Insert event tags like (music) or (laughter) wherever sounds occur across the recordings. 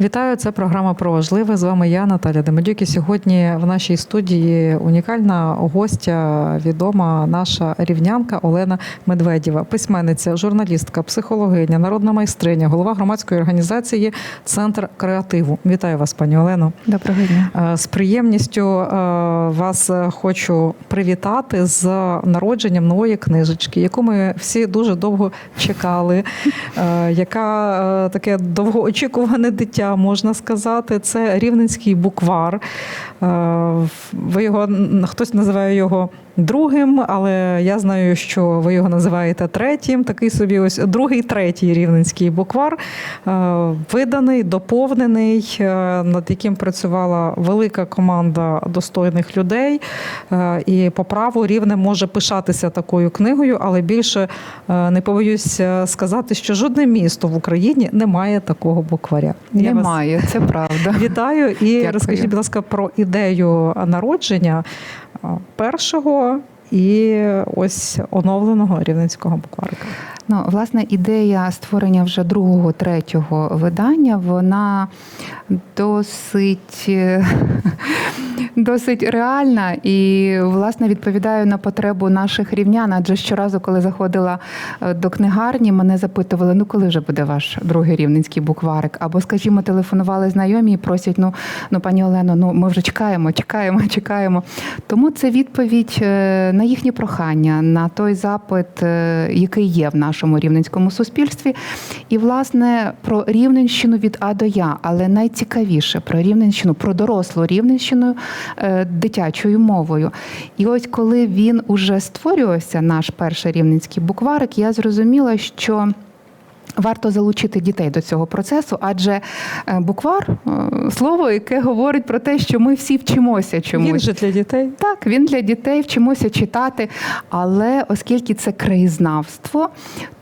Вітаю, це програма про важливе. З вами я, Наталя Демедюк. І сьогодні в нашій студії унікальна гостя, відома наша рівнянка Олена Медведєва, письменниця, журналістка, психологиня, народна майстриня, голова громадської організації Центр креативу. Вітаю вас, пані Олено. Доброго дня. Е, З приємністю е, вас хочу привітати з народженням нової книжечки, яку ми всі дуже довго чекали, е, яка таке довгоочікуване дитя, можна сказати. Це рівненський буквар. Е, Ви його хтось називає його другим, але я знаю, що ви його називаєте третім. Такий собі ось другий, третій рівненський буквар, е, виданий, доповнений, е, над яким працювала велика команда достойних людей. Е, І по праву рівне може пишатися такою книгою, але більше не побоюсь сказати, що жодне місто в Україні не має такого букваря. Немає, це правда. (laughs) Вітаю і Дякую. розкажіть, будь ласка, про ідею народження першого і ось оновленого рівненського букварика. Ну, власне, ідея створення вже другого, третього видання, вона досить, е, (laughs) досить реальна і, власне, відповідає на потребу наших рівнян. Адже щоразу, коли заходила е, до книгарні, мене запитували, ну коли вже буде ваш другий рівненський букварик? Або, скажімо, телефонували знайомі і просять, ну, ну пані Олено, ну ми вже чекаємо, чекаємо, (laughs) чекаємо. Тому це відповідь е, на їхні прохання, на той запит, який є в нашому рівненському суспільстві. І, власне, про Рівненщину від А до Я, але найцікавіше про Рівненщину, про дорослу Рівненщину е, дитячою мовою. І ось коли він уже створювався, наш перший рівненський букварик, я зрозуміла, що. Варто залучити дітей до цього процесу, адже е, буквар е, слово, яке говорить про те, що ми всі вчимося чомусь. Він же для дітей. Так, він для дітей вчимося читати, але оскільки це краєзнавство.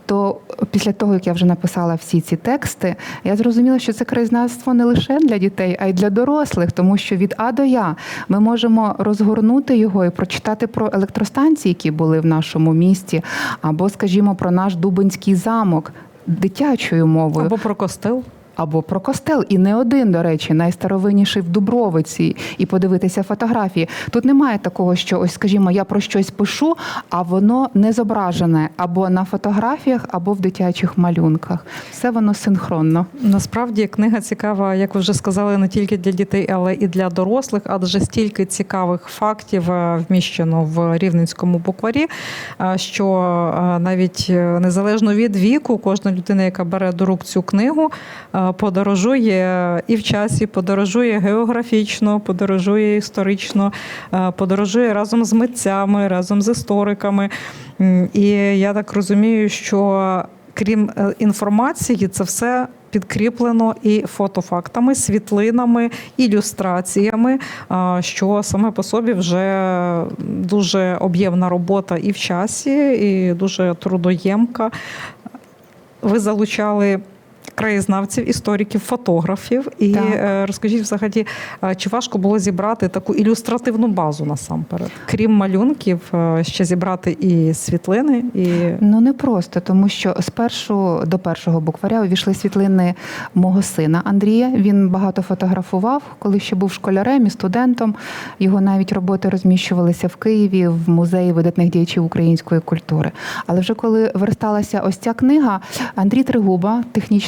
То після того, як я вже написала всі ці тексти, я зрозуміла, що це краєзнавство не лише для дітей, а й для дорослих, тому що від А до Я ми можемо розгорнути його і прочитати про електростанції, які були в нашому місті, або, скажімо, про наш Дубинський замок дитячою мовою. Або про костел. Або про костел, і не один, до речі, найстаровинніший в Дубровиці, і подивитися фотографії. Тут немає такого, що ось, скажімо, я про щось пишу, а воно не зображене або на фотографіях, або в дитячих малюнках. Все воно синхронно. Насправді книга цікава, як ви вже сказали, не тільки для дітей, але і для дорослих, адже стільки цікавих фактів е, вміщено в рівненському букварі, е, що е, навіть незалежно від віку, кожна людина, яка бере до рук цю книгу, подорожує і в часі, подорожує географічно, подорожує історично, е, подорожує разом з митцями, разом з істориками. І я так розумію, що крім е, інформації, це все підкріплено і фотофактами, світлинами, ілюстраціями, що саме по собі вже дуже об'ємна робота і в часі, і дуже трудоємка. Ви залучали. Краєзнавців, істориків, фотографів, і Так. е, розкажіть взагалі, е, чи важко було зібрати таку ілюстративну базу насамперед? Крім малюнків, е, ще зібрати і світлини, і Ну не просто, тому що спершу до першого букваря увійшли світлини мого сина Андрія. Він багато фотографував, коли ще був школярем і студентом. Його навіть роботи розміщувалися в Києві в музеї видатних діячів української культури. Але вже коли версталася ось ця книга, Андрій Тригуба,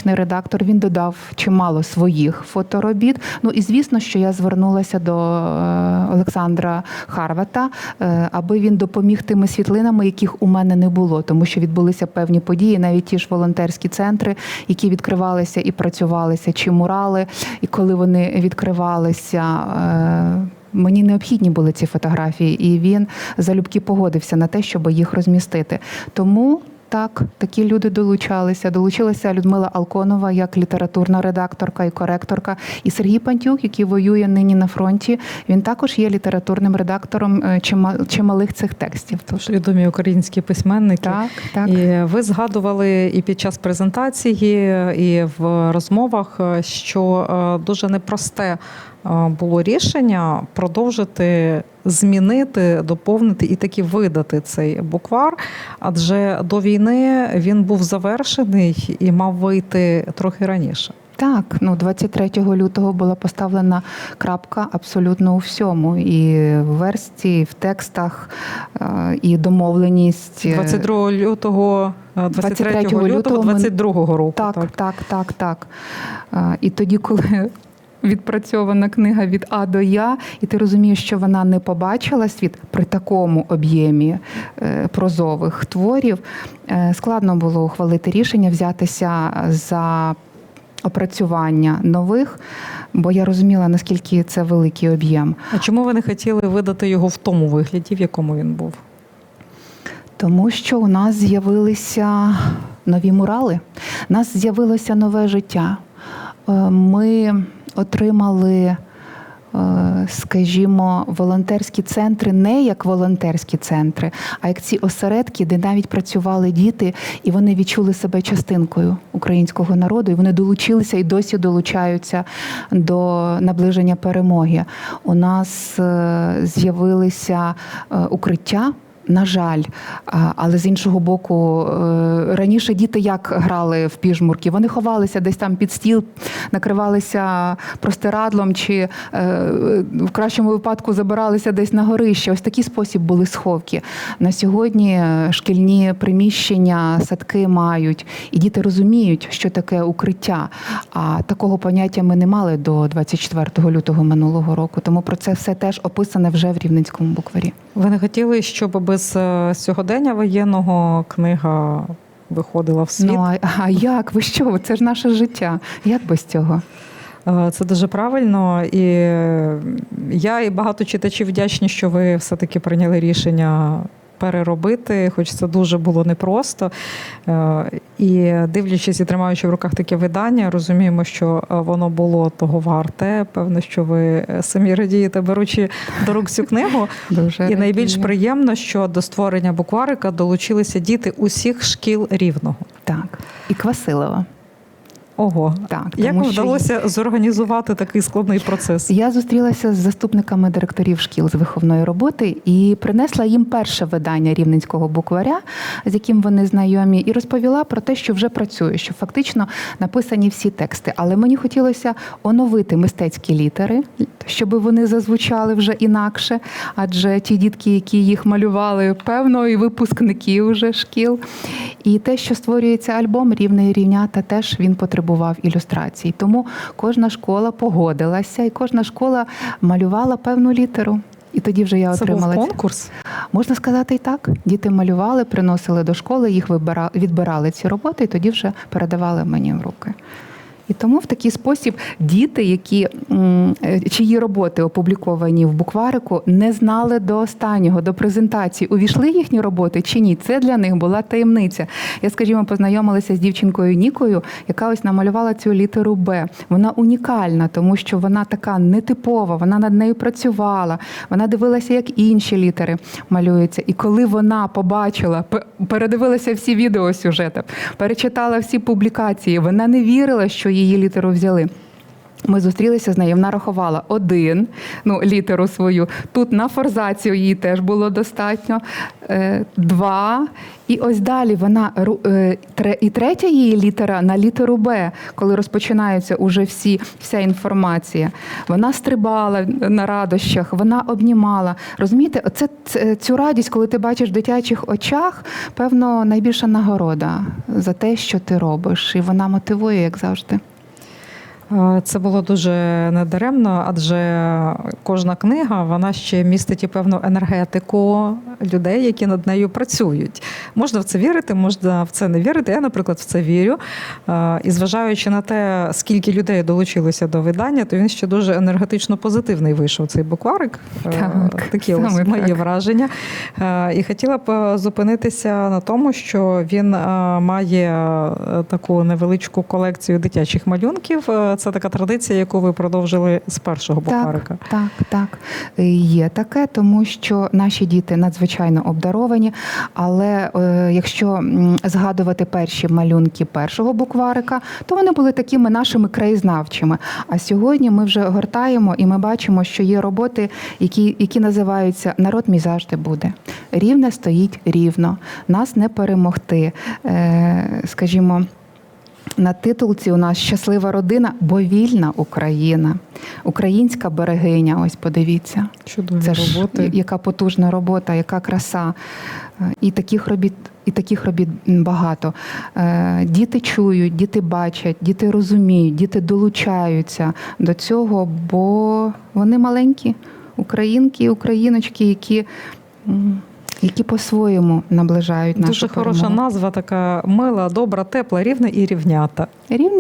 технічний редактор, він додав чимало своїх фоторобіт. Ну і звісно, що я звернулася до е, Олександра Харвата, е, аби він допоміг тими світлинами, яких у мене не було, тому що відбулися певні події, навіть ті ж волонтерські центри, які відкривалися і працювалися, чи мурали, і коли вони відкривалися. е, Мені необхідні були ці фотографії, і він залюбки погодився на те, щоб їх розмістити. Тому так, такі люди долучалися. Долучилася Людмила Алконова як літературна редакторка і коректорка, і Сергій Пантюк, який воює нині на фронті. Він також є літературним редактором е, чима- чималих цих текстів. Тож відомі українські письменники. Так, так. І ви згадували і під час презентації, і в розмовах, що е, дуже непросте е, було рішення продовжити змінити, доповнити і таки видати цей буквар. Адже до війни він був завершений і мав вийти трохи раніше. Так, ну 23 лютого була поставлена крапка абсолютно у всьому. І в версії, і в текстах, е, і домовленість. е, 22 лютого, е, 23 23 лютого лютого ми- 22 року. Так, так, так, так. Е, І тоді, коли відпрацьована книга від А до Я, і ти розумієш, що вона не побачила світ при такому об'ємі е, прозових творів, е, складно було ухвалити рішення взятися за опрацювання нових, бо я розуміла, наскільки це великий об'єм. А чому ви не хотіли видати його в тому вигляді, в якому він був? Тому що у нас з'явилися нові мурали, у нас з'явилося нове життя. Е, Ми отримали, е, скажімо, волонтерські центри не як волонтерські центри, а як ці осередки, де навіть працювали діти, і вони відчули себе частинкою українського народу, і вони долучилися і досі долучаються до наближення перемоги. У нас е, з'явилися е, укриття. На жаль, але з іншого боку, е, раніше діти як грали в піжмурки? Вони ховалися десь там під стіл, накривалися простирадлом, чи е, в кращому випадку забиралися десь на горище. Ось такий спосіб були сховки. На сьогодні е, шкільні приміщення, садки мають, і діти розуміють, що таке укриття. А такого поняття ми не мали до 24 лютого минулого року. Тому про це все теж описане вже в рівненському букварі. Ви не хотіли, щоб без е, сьогодення воєнного книга виходила в світ? Ну а, а як? Ви що? Це ж наше життя. Як без цього? Е, Це дуже правильно, і е, я і багато читачів вдячні, що ви все-таки прийняли рішення переробити, хоч це дуже було непросто. Е, І дивлячись і тримаючи в руках таке видання, розуміємо, що е, воно було того варте. Певно, що ви е, самі радієте, беручи до рук цю книгу. Дуже І найбільш радію. приємно, що до створення букварика долучилися діти усіх шкіл рівного. так. І Квасилова. Ого, Так, як тому вам що вдалося зорганізувати такий складний процес? Я зустрілася з заступниками директорів шкіл з виховної роботи і принесла їм перше видання рівненського букваря, з яким вони знайомі, і розповіла про те, що вже працює, що фактично написані всі тексти. Але мені хотілося оновити мистецькі літери, щоб вони зазвучали вже інакше. Адже ті дітки, які їх малювали, певно, і випускники вже шкіл. І те, що створюється альбом рівне і рівнята, теж він потребував ілюстрацій. Тому кожна школа погодилася, і кожна школа малювала певну літеру. І тоді вже я Це був отримала конкурс. Можна сказати і так. Діти малювали, приносили до школи, їх вибирали, відбирали ці роботи, і тоді вже передавали мені в руки. І тому в такий спосіб діти, які е, чиї роботи опубліковані в букварику, не знали до останнього, до презентації, увійшли їхні роботи чи ні. Це для них була таємниця. Я, скажімо, познайомилася з дівчинкою Нікою, яка ось намалювала цю літеру Б. Вона унікальна, тому що вона така нетипова, вона над нею працювала, вона дивилася, як інші літери малюються. І коли вона побачила, пе- передивилася всі відеосюжети, перечитала всі публікації, вона не вірила, що її літеру взяли. Ми зустрілися з нею. Вона рахувала один, ну літеру свою. Тут на форзацію її теж було достатньо. Е, два. І ось далі вона е, і третя її літера на літеру Б, коли розпочинаються уже всі, вся інформація. Вона стрибала на радощах, вона обнімала. Розумієте, оце цю радість, коли ти бачиш в дитячих очах, певно, найбільша нагорода за те, що ти робиш, і вона мотивує, як завжди. Е, Це було дуже недаремно, адже кожна книга вона ще містить і певну енергетику людей, які над нею працюють. Можна в це вірити, можна в це не вірити. Я, наприклад, в це вірю. Е, І зважаючи на те, скільки людей долучилося до видання, то він ще дуже енергетично позитивний вийшов цей букварик. Е, Так, Такі ось мої враження. І хотіла б зупинитися на тому, що він має таку невеличку колекцію дитячих малюнків. Це така традиція, яку ви продовжили з першого букварика. Так, так, так. Є таке, тому що наші діти надзвичайно обдаровані. Але е, якщо згадувати перші малюнки першого букварика, то вони були такими нашими краєзнавчими. А сьогодні ми вже гортаємо і ми бачимо, що є роботи, які, які називаються Народ мій завжди буде. Рівне стоїть рівно, нас не перемогти. Е, скажімо. На титулці у нас щаслива родина, бо вільна Україна, українська берегиня. Ось подивіться. Чудові Це ж роботи. яка потужна робота, яка краса. Е, І таких робіт, і таких робіт багато. Е, Діти чують, діти бачать, діти розуміють, діти долучаються до цього, бо вони маленькі українки, і україночки, які, які по-своєму наближають нашу Дуже хороша назва, така мила, добра, тепла, рівна і рівнята.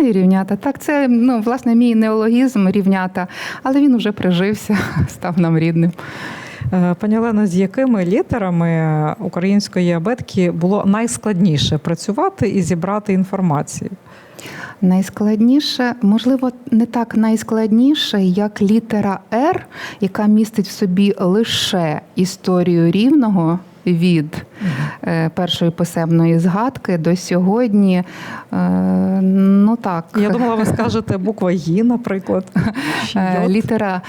і рівнята. Так, це ну, власне мій неологізм рівнята, але він уже прижився, (laughs) став нам рідним. Е, Пані Олено, з якими літерами української абетки було найскладніше працювати і зібрати інформацію? Найскладніше, можливо, не так найскладніше, як літера Р, яка містить в собі лише історію рівного від е, першої писемної згадки до сьогодні. Е, Ну так, Я думала, ви скажете буква «Ї», наприклад. (laughs) Е, Літера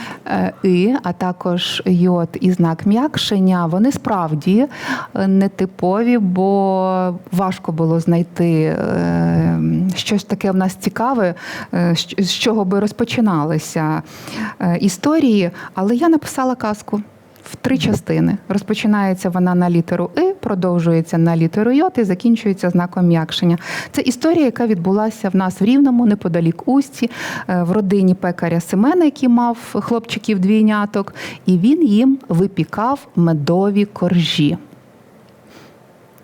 И, а також йод і знак м'якшення, вони справді нетипові, бо важко було знайти щось таке в нас цікаве, з чого би розпочиналися історії. Але я написала казку. В три частини розпочинається вона на літеру И, продовжується на літеру Й і закінчується знаком м'якшення. Це історія, яка відбулася в нас в Рівному, неподалік Усті, е, в родині пекаря Семена, який мав хлопчиків двійняток, і він їм випікав медові коржі.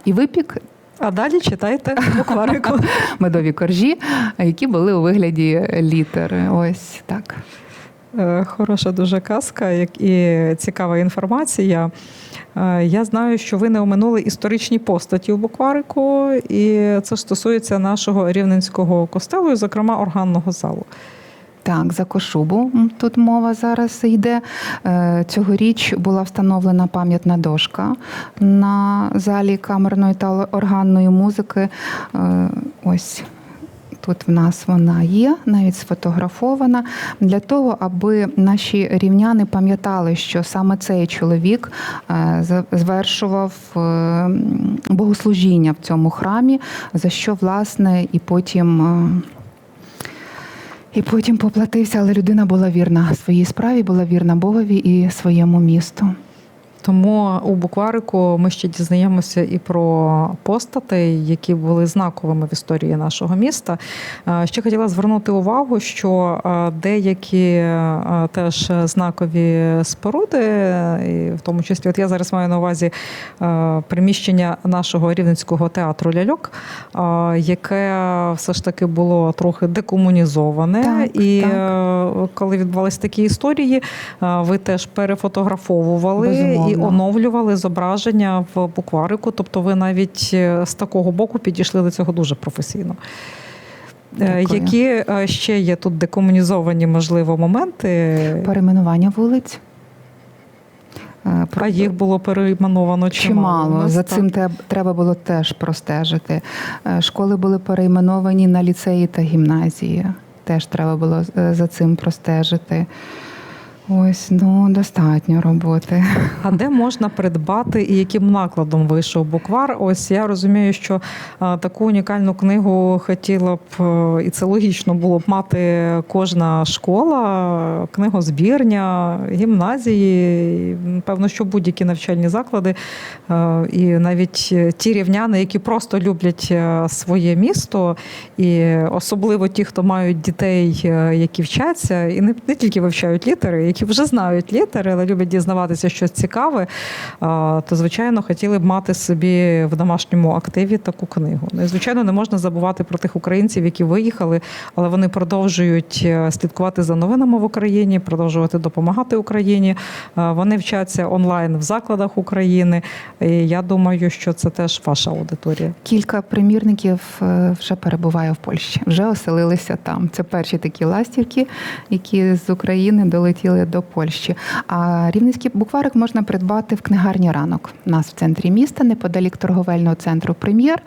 І випік А далі читайте букварику. (laughs) медові коржі, які були у вигляді літери. Ось так. Е, Хороша дуже казка, як і цікава інформація. Е, Я знаю, що ви не оминули історичні постаті у букварику, і це стосується нашого рівненського костелу, і, зокрема, органного залу. Так, за Кошубу тут мова зараз йде. Е, Цьогоріч була встановлена пам'ятна дошка на залі камерної та органної музики. Ось. Тут в нас вона є, навіть сфотографована, для того, аби наші рівняни пам'ятали, що саме цей чоловік е, звершував е, богослужіння в цьому храмі, за що, власне, і потім. е, і потім поплатився, але людина була вірна своїй справі, була вірна Богові і своєму місту. Тому у букварику ми ще дізнаємося і про постатей, які були знаковими в історії нашого міста. Е, Ще хотіла звернути увагу, що е, деякі е, теж знакові споруди, і в тому числі, от я зараз маю на увазі приміщення нашого рівненського театру ляльок, яке все ж таки було трохи декомунізоване. Так, і так. коли відбувалися такі історії, ви теж перефотографовували Безумовно. І оновлювали зображення в букварику. Тобто, ви навіть е, з такого боку підійшли до цього дуже професійно. Е, Дякую. Які е, ще є тут декомунізовані, можливо, моменти? Перейменування вулиць. А їх було перейменовано чимало. Чимало. За цим треба було теж простежити. Школи були перейменовані на ліцеї та гімназії. Теж треба було за цим простежити. Ось, ну, достатньо роботи. А де можна придбати і яким накладом вийшов буквар? Ось я розумію, що а, таку унікальну книгу хотіла б, е, і це логічно було б мати кожна школа, книгозбірня, гімназії, певно, що будь-які навчальні заклади, е, і навіть ті рівняни, які просто люблять е, своє місто, і особливо ті, хто мають дітей, е, які вчаться, і не тільки вивчають літери, які вже знають літери, але люблять дізнаватися щось цікаве, то звичайно хотіли б мати собі в домашньому активі таку книгу. Ну і звичайно, не можна забувати про тих українців, які виїхали, але вони продовжують е, слідкувати за новинами в Україні, продовжувати допомагати Україні. Е, Вони вчаться онлайн в закладах України. І я думаю, що це теж ваша аудиторія. Кілька примірників е, вже перебуває в Польщі, вже оселилися там. Це перші такі ластівки, які з України долетіли до Польщі. А рівненський букварик можна придбати в книгарні ранок. У нас в центрі міста, неподалік торговельного центру Прем'єр.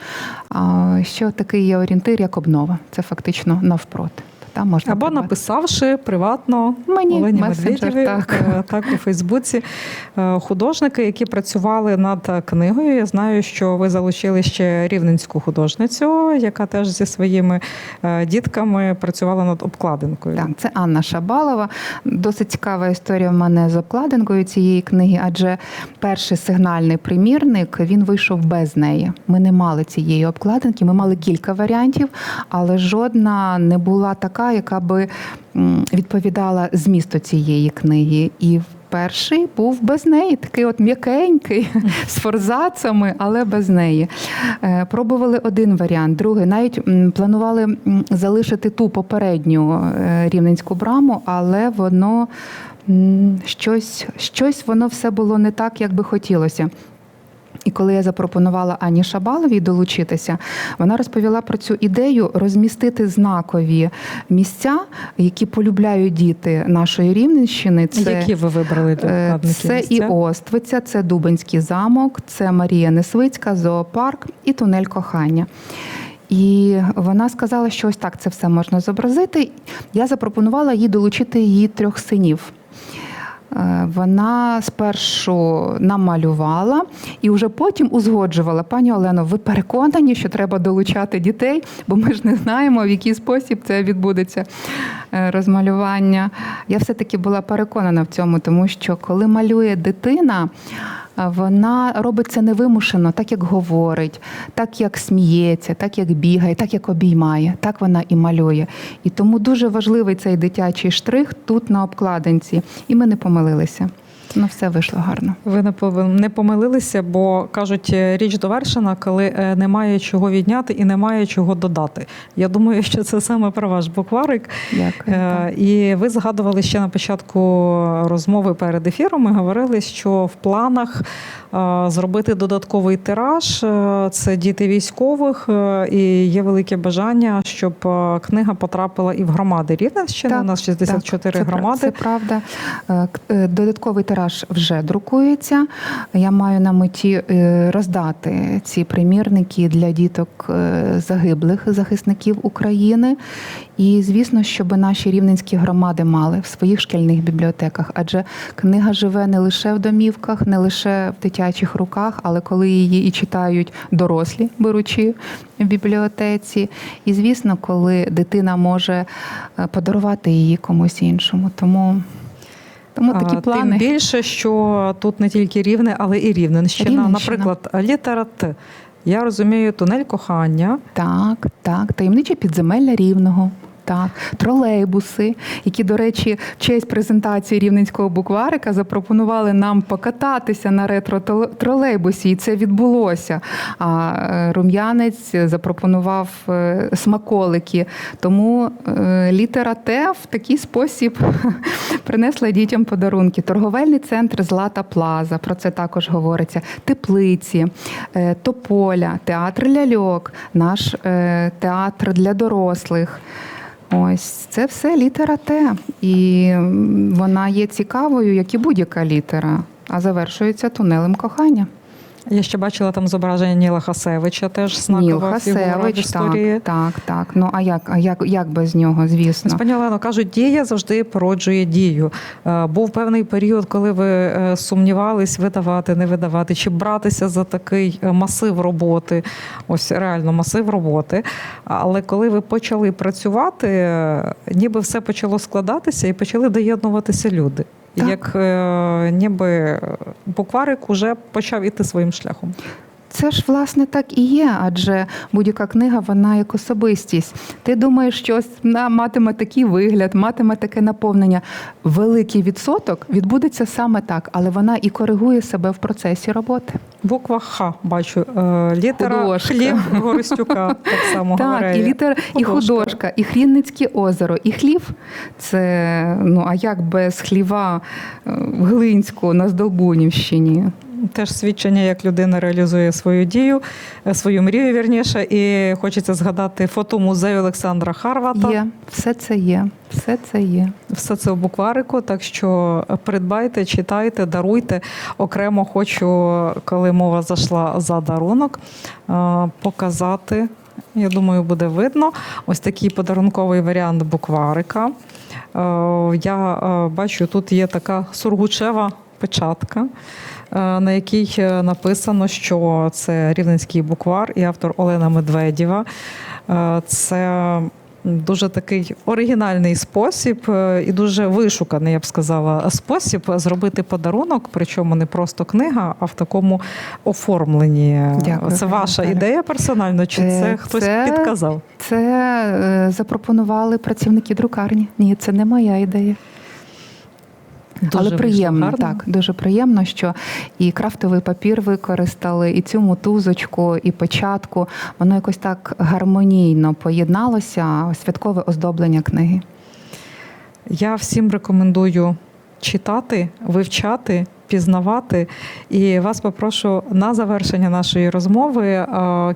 Що такий є орієнтир, як обнова. Це фактично навпроти. Там можна Або придбати. написавши приватно Мені Олені Медведєвій, так. е, так у Фейсбуці. Е, Художники, які працювали над книгою. Я знаю, що ви залучили ще рівненську художницю, яка теж зі своїми е, дітками працювала над обкладинкою. Так, це Анна Шабалова. Досить цікава історія в мене з обкладинкою цієї книги, адже перший сигнальний примірник він вийшов без неї. Ми не мали цієї обкладинки. Ми мали кілька варіантів, але жодна не була така, яка би відповідала змісту цієї книги. І Перший був без неї, такий от м'якенький, (laughs) з форзацами, але без неї. Е, Пробували один варіант, другий. Навіть планували залишити ту попередню е, рівненську браму, але воно щось, щось воно все було не так, як би хотілося. І коли я запропонувала Ані Шабаловій долучитися, вона розповіла про цю ідею розмістити знакові місця, які полюбляють діти нашої рівненщини. Це Які ви вибрали Е? Це і? Оствиця, це Дубинський замок, це Марія Несвицька, зоопарк і тунель кохання. І вона сказала, що ось так це все можна зобразити. Я запропонувала їй долучити її трьох синів. Вона спершу намалювала і вже потім узгоджувала. Пані Олено, ви переконані, що треба долучати дітей, бо ми ж не знаємо, в який спосіб це відбудеться е, розмалювання. Я все-таки була переконана в цьому, тому що коли малює дитина, вона робить це невимушено, так як говорить, так як сміється, так як бігає, так як обіймає, так вона і малює. І тому дуже важливий цей дитячий штрих тут на обкладинці. І ми не помилилися. Ну, все вийшло гарно. Ви не не помилилися, бо кажуть, е, річ довершена, коли е, немає чого відняти і немає чого додати. Я думаю, що це саме про ваш букварик. Дякую. Е, І ви згадували ще на початку розмови перед ефіром. Ми говорили, що в планах е, зробити додатковий тираж. Е, Це діти військових, е, і є велике бажання, щоб е, книга потрапила і в громади Рівненщини. Так, У нас 64 це, громади. Це правда. Додатковий тираж вже друкується. Я маю на меті е, роздати ці примірники для діток е, загиблих захисників України. І звісно, щоб наші рівненські громади мали в своїх шкільних бібліотеках, адже книга живе не лише в домівках, не лише в дитячих руках, але коли її і читають дорослі, беручи в бібліотеці. І звісно, коли дитина може е, подарувати її комусь іншому. Тому, тому такі А, плани. Тим більше, що тут не тільки рівне, але і рівненщина. Рівненщина. Наприклад, літера Т. Я розумію, тунель кохання. Так, так, таємниче підземелля рівного. Так, тролейбуси, які, до речі, в честь презентації рівненського букварика запропонували нам покататися на ретро-тролейбусі, і це відбулося. А е, рум'янець запропонував е, смаколики. Тому е, літера Т в такий спосіб (laughs) принесла дітям подарунки. Торговельний центр Злата Плаза, про це також говориться. Теплиці, Тополя, театр ляльок, наш театр для дорослих. Ось це все літера Т. І вона є цікавою, як і будь-яка літера, а завершується тунелем кохання. Я ще бачила там зображення Ніла Хасевича, теж знакова Ніл фігура в історії. так, так, так. Ну а як, а як, як без нього, звісно. Пані Олено, кажуть, дія завжди породжує дію. Е, Був певний період, коли ви е, сумнівались видавати, не видавати, чи братися за такий е, масив роботи, ось реально масив роботи. Але коли ви почали працювати, ніби все почало складатися і почали доєднуватися люди. Так. Як е, ніби букварик уже почав іти своїм шляхом. Це ж власне так і є, адже будь-яка книга вона як особистість. Ти думаєш, що ось вона матиме такий вигляд, матиме таке наповнення. Великий відсоток відбудеться саме так, але вона і коригує себе в процесі роботи. Буква Х бачу. Е, Літера Художка. хліб Горостюка так само Так, і літера, і Художка. художка, і Хрінницьке озеро, і хлів. Це ну а як без хліва е, в Глинську на Здолбунівщині? Теж свідчення, як людина реалізує свою дію, е, свою мрію вірніше. І хочеться згадати фото музею Олександра Харвата. Є, все це є, все це є. Все це в букварику. Так що придбайте, читайте, даруйте. Окремо хочу, коли мова зайшла за дарунок, е, показати Я думаю, буде видно. Ось такий подарунковий варіант букварика. Е, Я бачу, тут є така сургучева печатка, на якій е, написано, що це рівненський буквар і автор Олена Медведєва. Е, Це дуже такий оригінальний спосіб е, і дуже вишуканий, я б сказала, спосіб зробити подарунок, причому не просто книга, а в такому оформленні. Дякую, Це ваша ідея персонально, чи Е, це хтось це- підказав? Це е, запропонували працівники друкарні. Ні, це не моя ідея. Дуже Але приємно, гарно. так дуже приємно, що і крафтовий папір використали, і цю мотузочку, і печатку. Воно якось так гармонійно поєдналося. Святкове оздоблення книги. Я всім рекомендую читати, вивчати, пізнавати. І вас попрошу на завершення нашої розмови е,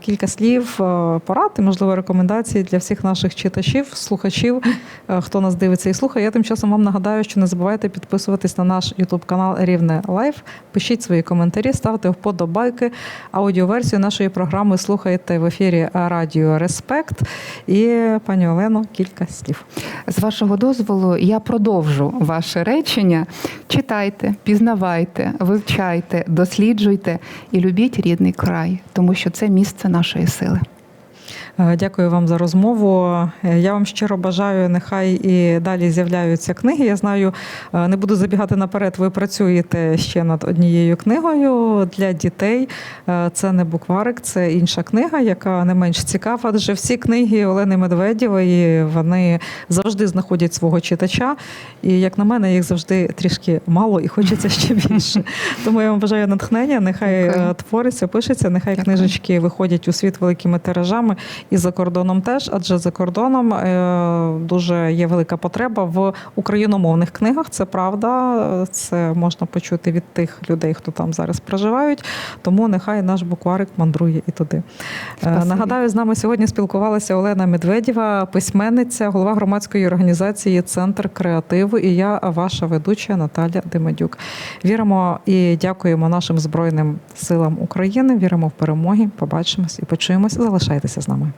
кілька слів е, порад і, можливо, рекомендацій для всіх наших читачів, слухачів, е, хто нас дивиться і слухає. Я тим часом вам нагадаю, що не забувайте підписуватись на наш Ютуб канал Рівне Лайф. Пишіть свої коментарі, ставте вподобайки. Аудіоверсію нашої програми слухайте в ефірі Радіо Респект. І пані Олено, кілька слів. З вашого дозволу я продовжу ваше речення. Читайте, пізнавайте, вивчайте, досліджуйте і любіть рідний край, тому що це місце нашої сили. Е, Дякую вам за розмову. Е, Я вам щиро бажаю, нехай і далі з'являються книги. Я знаю, е, не буду забігати наперед. Ви працюєте ще над однією книгою для дітей. Це не букварик, це інша книга, яка не менш цікава. Адже всі книги Олени Медведєвої вони завжди знаходять свого читача. І як на мене, їх завжди трішки мало і хочеться ще (laughs) більше. Тому я вам бажаю натхнення. Нехай Дякую. твориться, пишеться, нехай Дякую. книжечки виходять у світ великими тиражами і за кордоном теж, адже за кордоном е, дуже є велика потреба в україномовних книгах. Це правда, це можна почути від тих людей, хто там зараз проживають. Тому нехай наш букварик мандрує і туди. Е, Нагадаю, з нами сьогодні спілкувалася Олена Медведєва, письменниця, голова громадської організації Центр креативу. І я, ваша ведуча Наталя Демедюк. Віримо і дякуємо нашим збройним силам України. Віримо в перемоги. Побачимось і почуємось. Залишайтеся з нами.